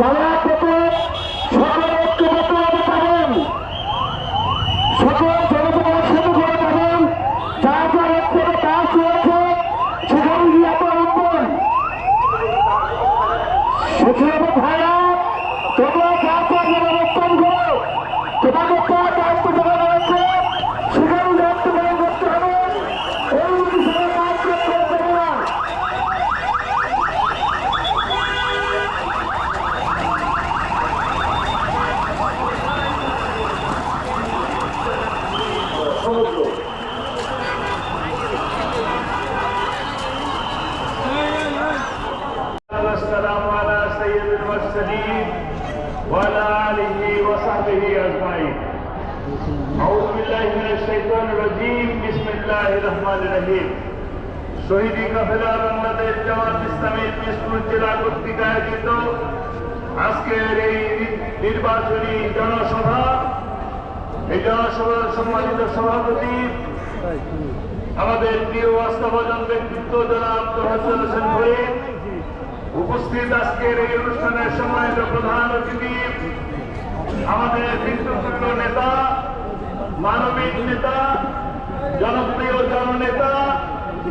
চালা আমাদের প্রিয় বাস্তবজন ব্যক্তিত্ব জনাব উপস্থিত আজকের এই অনুষ্ঠানের সম্মানিত প্রধান অতিথি, আমাদের বিন্দুপুত্র নেতা, মানবিক নেতা জনপ্রিয় জননেতা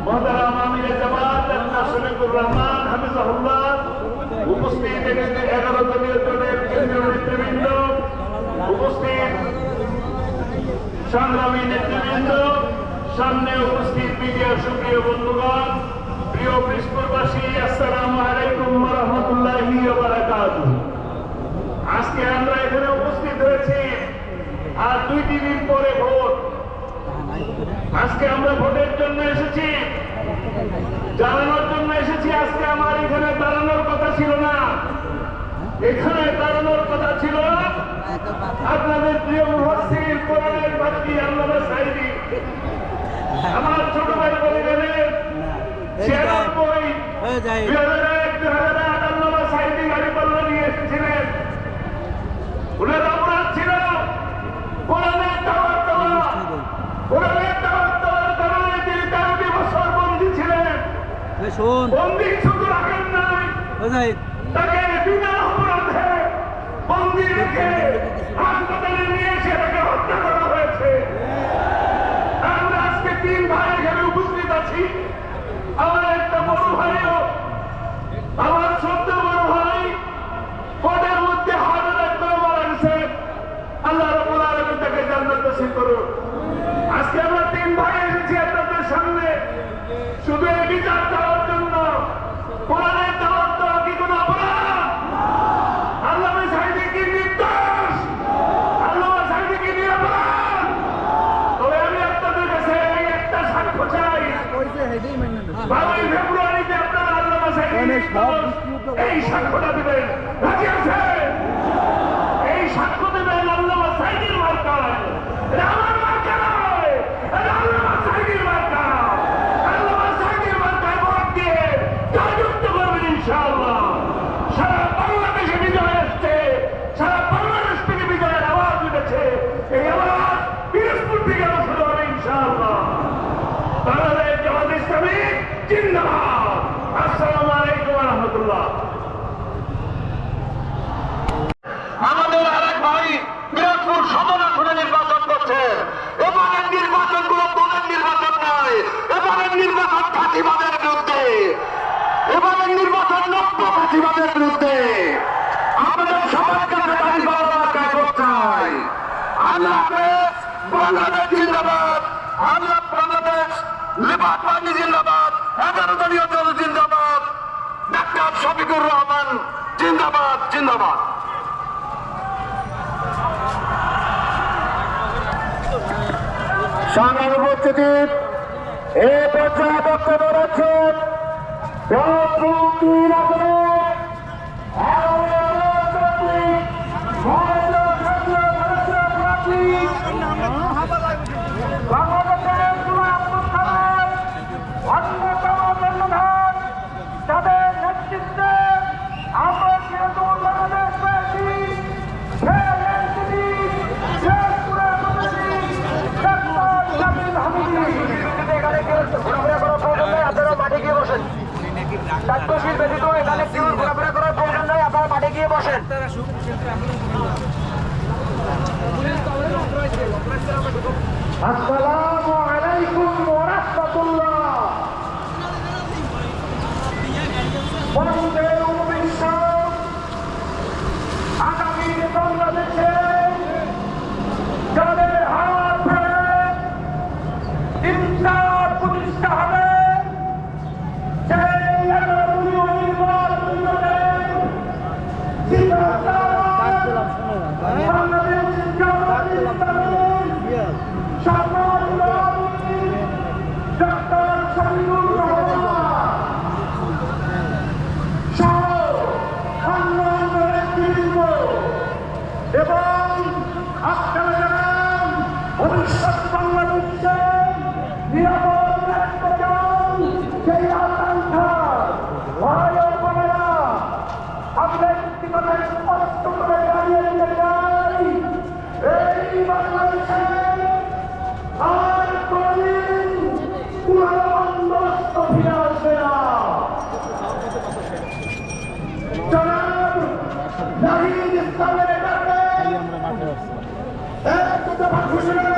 মহতারাম আমিরে জামাত শফিকুর রহমান, হাফিজাহুল্লাহ, উপস্থিত এগারো দলীয় জনের কেন্দ্রীয় নেতৃবৃন্দ, উপস্থিত সংগ্রামী নেতৃবৃন্দ, সামনে উপস্থিত মিডিয়ার সুপ্রিয় বন্ধুগণ, প্রিয় বৃষ্পুরবাসী আসসালাম আলাইকুম রহমতুল্লাহি আজকে আমরা এখানে উপস্থিত হয়েছি। আর দুইটি দিন পরে ভোট। আজকে আমরা ভোটের জন্য এসেছি। জানানোর জন্য এসেছি। আজকে আমার এখানে দাঁড়ানোর কথা ছিল না। এখানে দাঁড়ানোর কথা ছিল আপনাদের প্রিয় মুহসিন কোরআনের পাখি আল্লাহ সাইদি। আমার ছোট ভাই বলিলেন ছিয়ানব্বই যায়। দুই হাজার এক দুই হাজার আট আল্লাহ সাইদি গাড়ি পাল্লা নিয়ে এসেছিলেন। ওনার অপরাধ ছিল। কোরআনের দাওয়াত দেওয়া। কোরআনের দাওয়াত দেওয়ার কারণে তিনি তেরোটি বছর বন্দী ছিলেন এই শোন। তাকে বিনা অপরাধে বন্দি রেখে হাসপাতালে নিয়ে এসে তাকে হত্যা করা হয়েছে আমরা আজকে তিন ভাই এখানে উপস্থিত আছি আমার একটা বড় ভাইও আমার ছোট্ট বড় ভাই কোটের মধ্যে হার্ট অ্যাটাক করে মারা গেছে আল্লাহ রবুল আলমী তাকে জান্নাত নসিব করুন আজকে আমরা তিন ভাই এসেছি আপনাদের সামনে শুধু এই বিচার দেওয়ার জন্য কোরআনের দাওয়াত দেওয়া কি কোনো অপরাধ আল্লাহ সাইডে কি নির্দোষ আল্লাহ সাইডে কি নিরাপরাধ তবে আমি আপনাদের কাছে এই একটা সাক্ষ্য চাই বারোই ফেব্রুয়ারিতে আপনারা আল্লাহ সাইডে এই সাক্ষ্যটা দিবেন রাজি আছে এই সাক্ষ্য দেবেন আল্লাহ সাইদিন মার্কায় এটা আমার মার্কা নয় এটা আল্লাহ সাইডির মার্কা আল্লাহ সাইডির মার্কায় ভোট দিয়ে জয়যুক্ত করবেন ইনশাআল্লাহ সারা বাংলাদেশে বিজয় আসছে সারা বাংলাদেশ থেকে বিজয়ের আওয়াজ উঠেছে এই আওয়াজ পিরোজপুর থেকে আরও শুরু হবে ইনশাআল্লাহ বাংলাদেশ জামাত ইসলামী জিন্দাবাদ আসসালামু আলাইকুম ওয়া রাহমাতুল্লাহ আমাদের আরেক ভাই পিরাজপুর সদর আসনে নির্বাচন করছে এবারের নির্বাচনগুলো দলের নির্বাচন নয় এবারের নির্বাচন ফাঁসিবাদের বিরুদ্ধে। এবারের নির্বাচন নব্য ফাঁসিবাদের বিরুদ্ধে। আমাদের সবার কাছে জিন্দাবাদ। বাংলাদেশ জিন্দাবাদ। জিন্দাবাদ। ডাক্তার শফিকুর রহমান জিন্দাবাদ জিন্দাবাদ। উপস্থিতি এ পর্যায়ে বক্তব্য রাখছেন দায়িত্বশীল ব্যতীত এখানে কেউ ঘোরাফেরা করার প্রয়োজন নয় আপনারা মাঠে গিয়ে বসেন। আসসালামু আলাইকুম ওয়া রাহমাতুল্লাহ। আপনারা জানান ভবিষ্যৎ বাংলাদেশে। ঘোষণা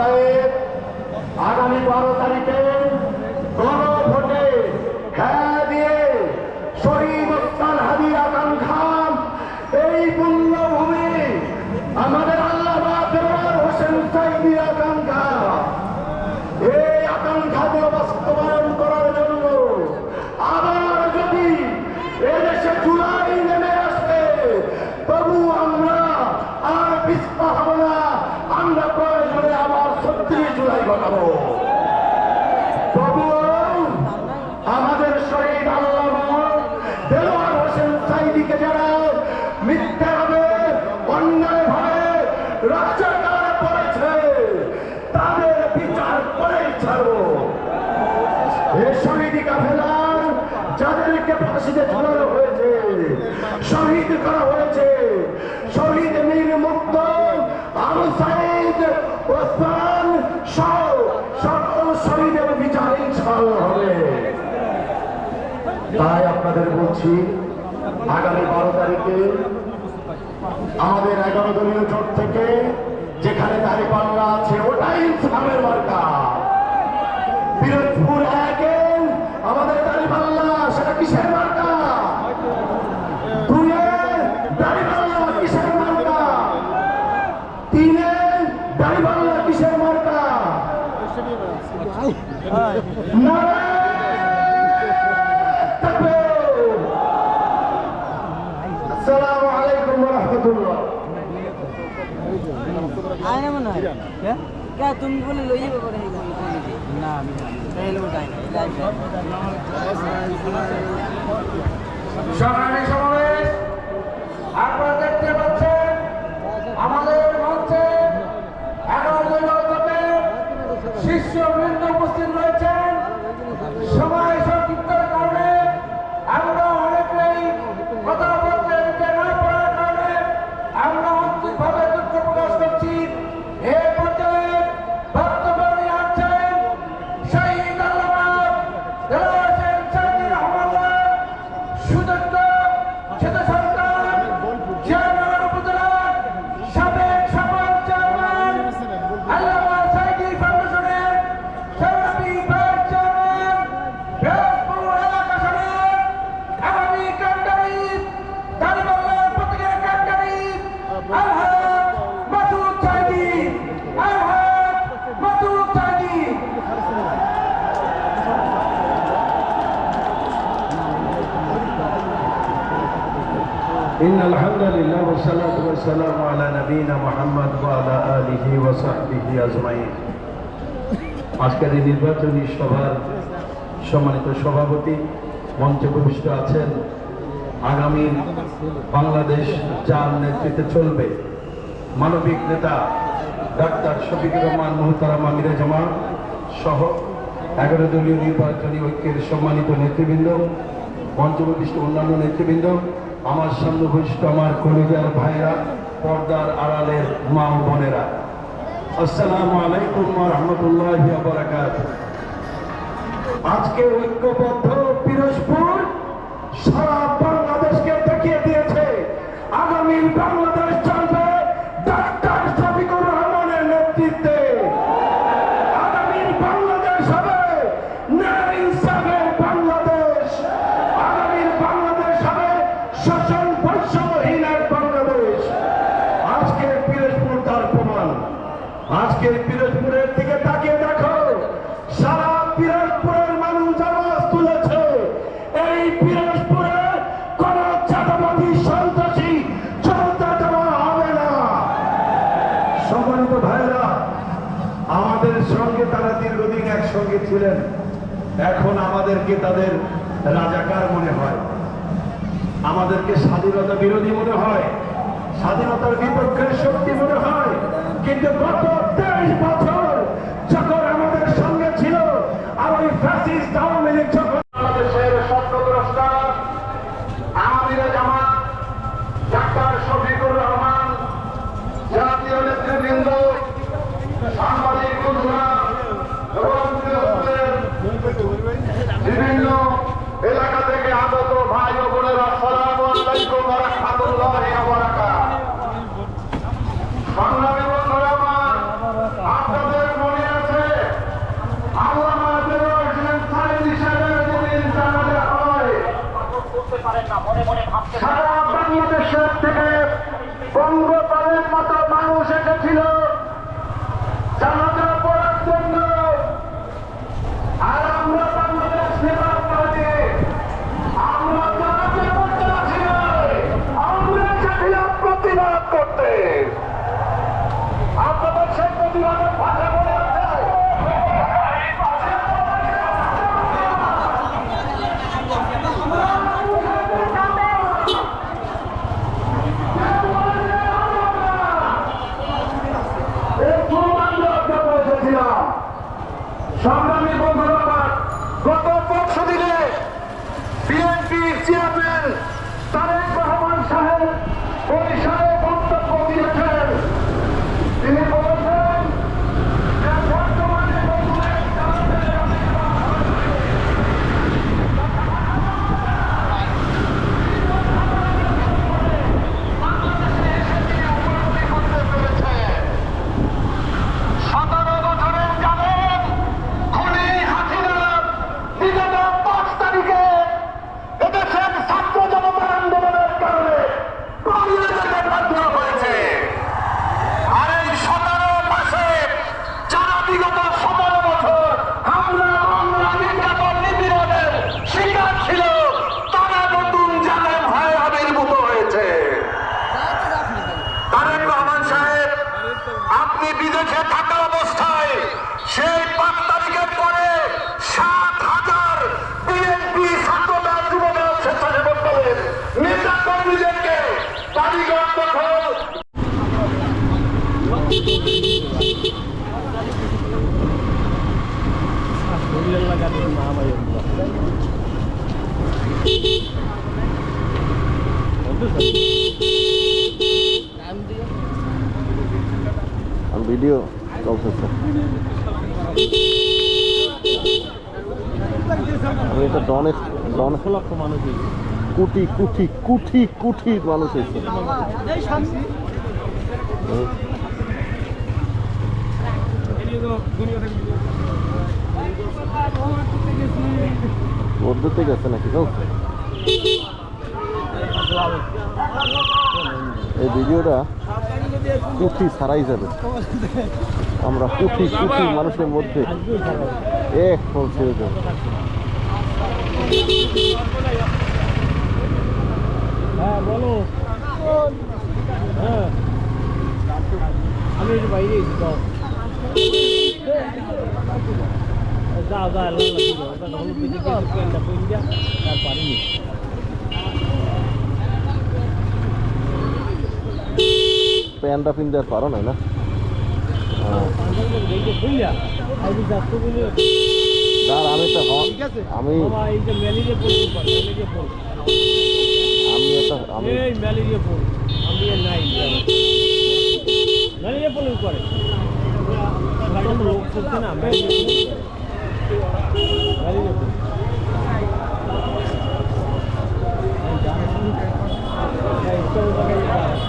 অতএব দিকে যারা মিথ্যা হবে অন্যায় ভাবে রাজাকার করেছে তাদের বিচার করে ছাড়ব। শহীদ কাফেলার, যাদেরকে ফাঁসিতে ঝোলানো হয়েছে, শহীদ করা হয়েছে। শহীদ মীর মুক্ত, আবু সাইদ, ওসমান সহ সকল শহীদের বিচার ইনশাআল্লাহ হবে। তাই আপনাদের বলছি আগামী বারো তারিখে আমাদের এগারো দলীয় জোট থেকে যেখানে দাঁড়িপাল্লা আছে ওটাই কা তুমি বলে লই যাব পরে না আমি সকালে সমাবেশ إن الحمد لله والصلاة والسلام على نبينا محمد وعلى آله وصحبه أجمعين আজকের এই নির্বাচনী সভার সম্মানিত সভাপতি মঞ্চে উপবিষ্ট আছেন আগামী বাংলাদেশ যার নেতৃত্বে চলবে মানবিক নেতা ডাক্তার শফিকুর রহমান মোহতারাম আমিরে জামা সহ এগারো দলীয় নির্বাচনী ঐক্যের সম্মানিত নেতৃবৃন্দ মঞ্চপ্রবিষ্ট অন্যান্য নেতৃবৃন্দ আমার সামনে বৈশিষ্ট্য আমার কলিজার ভাইরা, পর্দার আড়ালের মা বোনেরা। আসসালামু আলাইকুম রহমতুল্লাহ আজকে ঐক্যবদ্ধ পিরোজপুর সারা বাংলাদেশকে দেখিয়ে দিয়েছে। আগামী বাংলাদেশ আজকের পিরোজপুরের দিকে তাকিয়ে দেখো। সারা পিরোজপুরের মানুষ আওয়াজ তুলেছে। এই পিরোজপুরে কোন চাঁদাবাদী সন্ত্রাসী চলতে দেওয়া হবে না। সম্মানিত ভাইরা আমাদের সঙ্গে তারা দীর্ঘদিন একসঙ্গে ছিলেন। এখন আমাদেরকে তাদের রাজাকার মনে হয়। আমাদেরকে স্বাধীনতা বিরোধী মনে হয়। স্বাধীনতার বিপক্ষের শক্তি মনে হয়। কিন্তু গত তেইশ বছর যখন আমাদের সঙ্গে ছিল আর ওই ফ্যাসিস্ট আওয়ামী লীগ যখন বাংলাদেশের স্বপ্নদ্রষ্টা আমিরে জামাত ডাক্তার শফিকুর রহমান জাতীয় নেতৃবৃন্দ সাংবাদিক বন্ধুরা এবং পিরোজপুরের বিভিন্ন এলাকা থেকে আগত ভাই ও বোনেরা সালাম আলাইকুম ওয়া রাহমাতুল্লাহি ওয়া বারাকাতুহু সংগ্রামী বন্ধুরা আমার আপনাদের মনে আছে আল্লামা দেওয়ার সাইদ হিসাবে যেদিন জানাজা হয় সারা বাংলাদেশের থেকে বঙ্গপালের মতো মানুষ এসেছিল জানাজা পড়ার জন্য আর আমরা বাংলাদেশ নির্মাণ পার্টি আমরা জানাজা করতে আসি নাই। আমরা এসেছিলাম প্রতিবাদ করতে আপনাদের সেই প্রতিবাদের ভাষা মনে আছে সংগ্রামী বন্ধুরা আমার, গত পরশু দিনে বিএনপির চেয়ারম্যান তারেক রহমান সাহেব বরিশালে আর ভিডিও চলতেছে আর এটা ডনে ডন লক্ষ মানুষ কোটি কোটি কোটি কোটি মানুষ এসে মধ্যতে গেছে নাকি তো এই ভিডিওটা কুঠি ছাড়াই যাবে। আমরা কুঠি কুঠি মানুষের মধ্যে এক ফল ছেড়ে দেব হ্যাঁ বলো। হ্যাঁ। আমি বাইরে যাও ওটা হলুদ দিকে প্যান্টটা পরে দিয়া তার পারিনি প্যান্টটা পিনতে আর পারো না যাত্রা আমি একটা আমি বাবা এই যে ম্যালেরিয়া পড়ে ম্যালেরিয়া পড়ে আমি একটা আমি ম্যালেরিয়া পড়ে আমি নাই ম্যালেরিয়া পড়ে করে। লোক না ম্যালেরিয়া ম্যালেরিয়া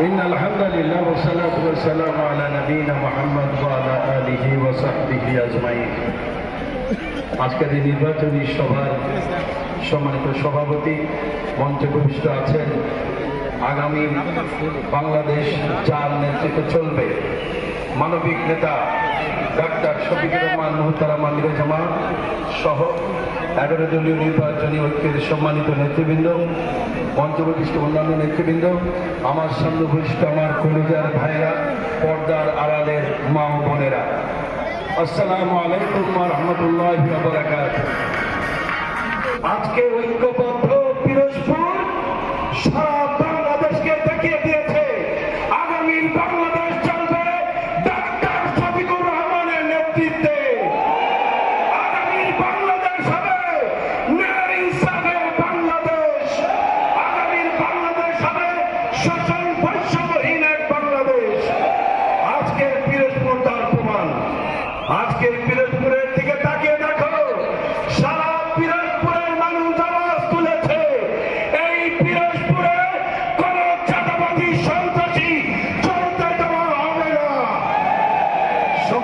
إن الحمد لله والصلاة والسلام على نبينا محمد وعلى آله وصحبه أجمعين আজকের এই নির্বাচনী সভার সম্মানিত সভাপতি মঞ্চে উপবিষ্ট আছেন আগামী বাংলাদেশ যার নেতৃত্বে চলবে মানবিক নেতা ডাক্তার শফিকুর রহমান মোহতারামা জামান সহ এগারো দলীয় নির্বাচনী ঐক্যের সম্মানিত নেতৃবৃন্দ মঞ্চপ্রতিষ্ঠ অন্যান্য নেতৃবৃন্দ, আমার সামনে বরিষ্ঠ আমার কলিজার ভাইরা, পর্দার আড়ালের মা ও বোনেরা। আসসালামু আলাইকুম রহমতুল্লাহ আজকে ঐক্যবদ্ধ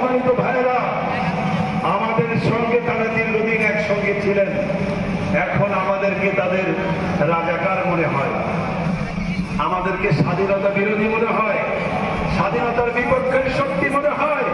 সম্মানিত ভাইরা আমাদের সঙ্গে তারা দীর্ঘদিন একসঙ্গে ছিলেন। এখন আমাদেরকে তাদের রাজাকার মনে হয়। আমাদেরকে স্বাধীনতা বিরোধী মনে হয়, স্বাধীনতার বিপক্ষের শক্তি মনে হয়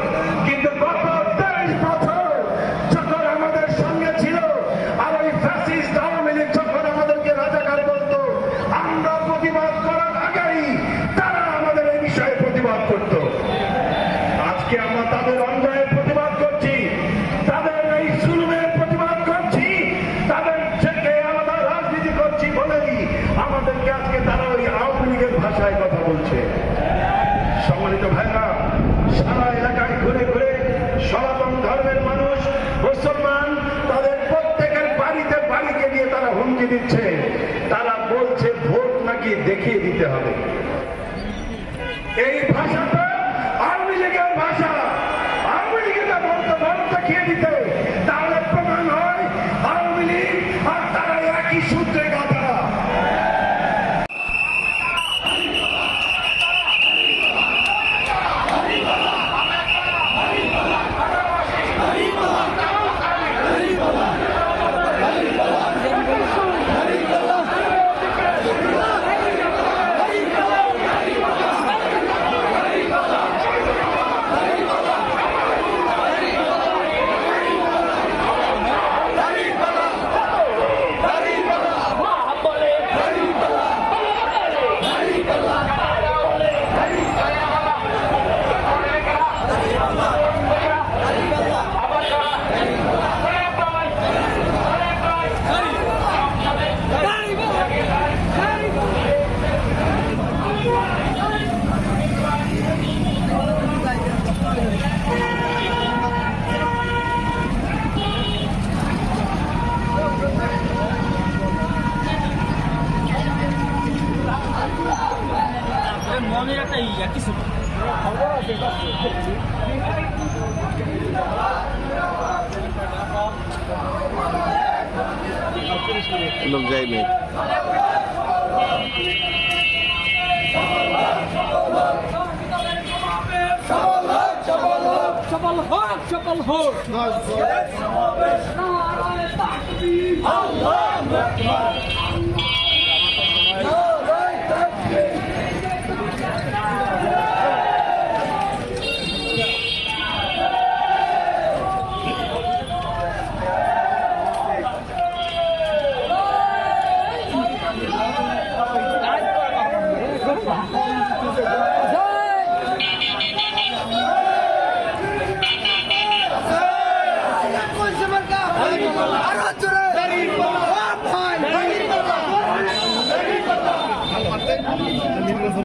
দেখিয়ে দিতে হোক আল্লাহ